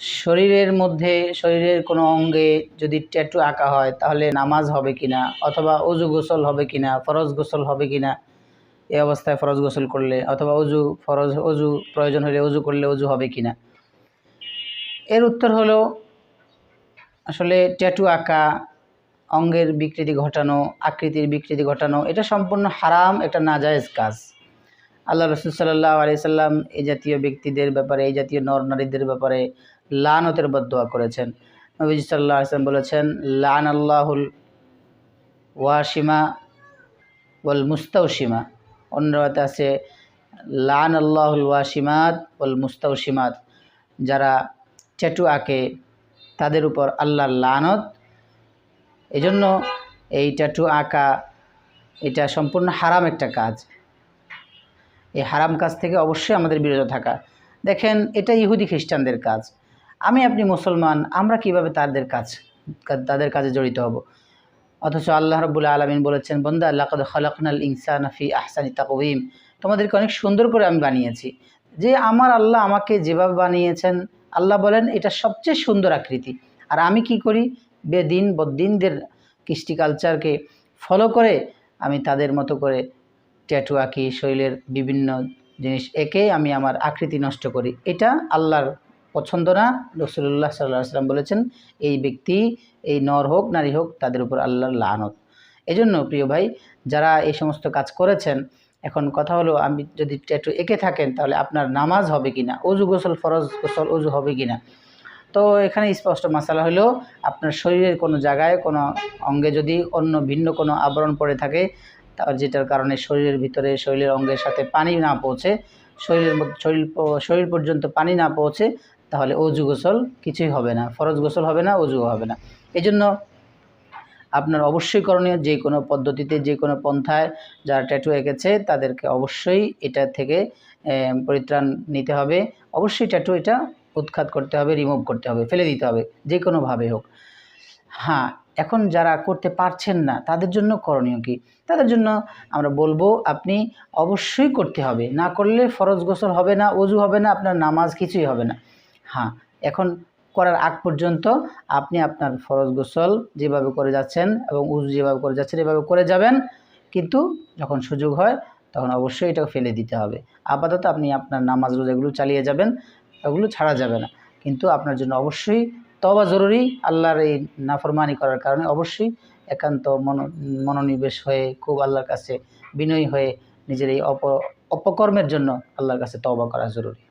শরীরের মধ্যে, শরীরের কোনো অঙ্গে যদি ট্যাটু আঁকা হয়, তাহলে নামাজ হবে কিনা? অথবা অজু গোসল হবে কিনা? ফরজ গোসল হবে কিনা? এই অবস্থায় ফরজ গোসল করলে, অথবা অজু, ফরজ, অজু, প্রয়োজন হলে অজু করলে অজু হবে কিনা? এর উত্তর হলো, আসলে ট্যাটু আঁকা, অঙ্গের বিকৃতি ঘটানো, আকৃতির বিকৃতি ঘটানো, এটা সম্পূর্ণ হারাম একটা নাজায়েজ কাজ। আল্লাহ রসুল সাল্লাহ আলিয়াল্লাম এই জাতীয় ব্যক্তিদের ব্যাপারে, এই জাতীয় নর নারীদের ব্যাপারে লানতের বদোয়া করেছেন। নবীজ সাল্লাহ আসলাম বলেছেন লান আল্লাহুল ওয়াসিমা ওয়াল মুস্তাউসিমা অন্যতে আছে লান আল্লাহুল ওয়াসিমাত ওয়াল মুস্তাউসিমাত যারা ট্যাটু আঁকে, তাদের উপর আল্লাহর লানত। এজন্য এই ট্যাটু আঁকা, এটা সম্পূর্ণ হারাম একটা কাজ। এই হারাম কাজ থেকে অবশ্যই আমাদের বিরত থাকা। দেখেন, এটা ইহুদি খ্রিস্টানদের কাজ। আমি আপনি মুসলমান, আমরা কীভাবে তাদের কাজ, তাদের কাজে জড়িত হব? অথচ আল্লাহ রবুল্লা আলমিন বলেছেন, বন্দা আল্লাহ খলাকনাল ইনসান ফি আহসানি তাকবিম তোমাদেরকে অনেক সুন্দর করে আমি বানিয়েছি। যে আমার আল্লাহ আমাকে যেভাবে বানিয়েছেন, আল্লাহ বলেন, এটা সবচেয়ে সুন্দর আকৃতি। আর আমি কি করি? বেদিন বদিনদের কৃষ্টি কালচারকে ফলো করে আমি তাদের মতো করে ট্যাটু আঁকি শরীরের বিভিন্ন জিনিস এঁকে আমি আমার আকৃতি নষ্ট করি। এটা আল্লাহর পছন্দ না। রসুল্লাহ সাল্লাহ সাল্লাম বলেছেন, এই ব্যক্তি, এই নর হোক, নারী হোক, তাদের উপর আল্লাহর লানত। এজন্য প্রিয় ভাই, যারা এই সমস্ত কাজ করেছেন, এখন কথা হলো, আমি যদি ট্যাটু এঁকে থাকেন, তাহলে আপনার নামাজ হবে কি না অজু গোসল, ফরজ গোসল অজু হবে কি না তো এখানে স্পষ্ট মশালা হলো, আপনার শরীরের কোনো জায়গায়, কোনো অঙ্গে যদি অন্য ভিন্ন কোনো আবরণ পড়ে থাকে যেটার কারণে শরীরের ভিতরে, শরীরের অঙ্গের সাথে পানি না পৌঁছে, শরীরের শরীর শরীর পর্যন্ত পানি না পৌঁছে, তাহলে অজু গোসল কিছুই হবে না। ফরজ গোসল হবে না অজু হবে না। এই জন্য আপনার অবশ্যই করণীয় যে কোনো পদ্ধতিতে, যে কোনো পন্থায় যারা ট্যাটু এঁকেছে, তাদেরকে অবশ্যই এটা থেকে পরিত্রাণ নিতে হবে। অবশ্যই ট্যাটু এটা উৎখাত করতে হবে রিমুভ করতে হবে, ফেলে দিতে হবে যে কোনোভাবে হোক। হ্যাঁ এখন যারা করতে পারছেন না, তাদের জন্য করণীয় কি? তাদের জন্য আমরা বলব, আপনি অবশ্যই করতে হবে। না করলে ফরজ গোসল হবে না, অজু হবে না, আপনার নামাজ কিছুই হবে না। হ্যাঁ এখন করার আগ পর্যন্ত আপনি আপনার ফরজ গোসল যেভাবে করে যাচ্ছেন এবং উজু যেভাবে করে যাচ্ছেন, এভাবে করে যাবেন। কিন্তু যখন সুযোগ হয়, তখন অবশ্যই এটাকে ফেলে দিতে হবে। আপাতত আপনি আপনার নামাজ রোজাগুলো চালিয়ে যাবেন, ওগুলো ছাড়া যাবে না। কিন্তু আপনার জন্য অবশ্যই তবা জরুরি আল্লাহর এই নাফরমানি করার কারণে অবশ্যই একান্ত মন, মনোনিবেশ হয়ে, খুব আল্লাহর কাছে বিনয়ী হয়ে নিজের এই অপ, অপকর্মের জন্য আল্লাহর কাছে তবা করা জরুরি।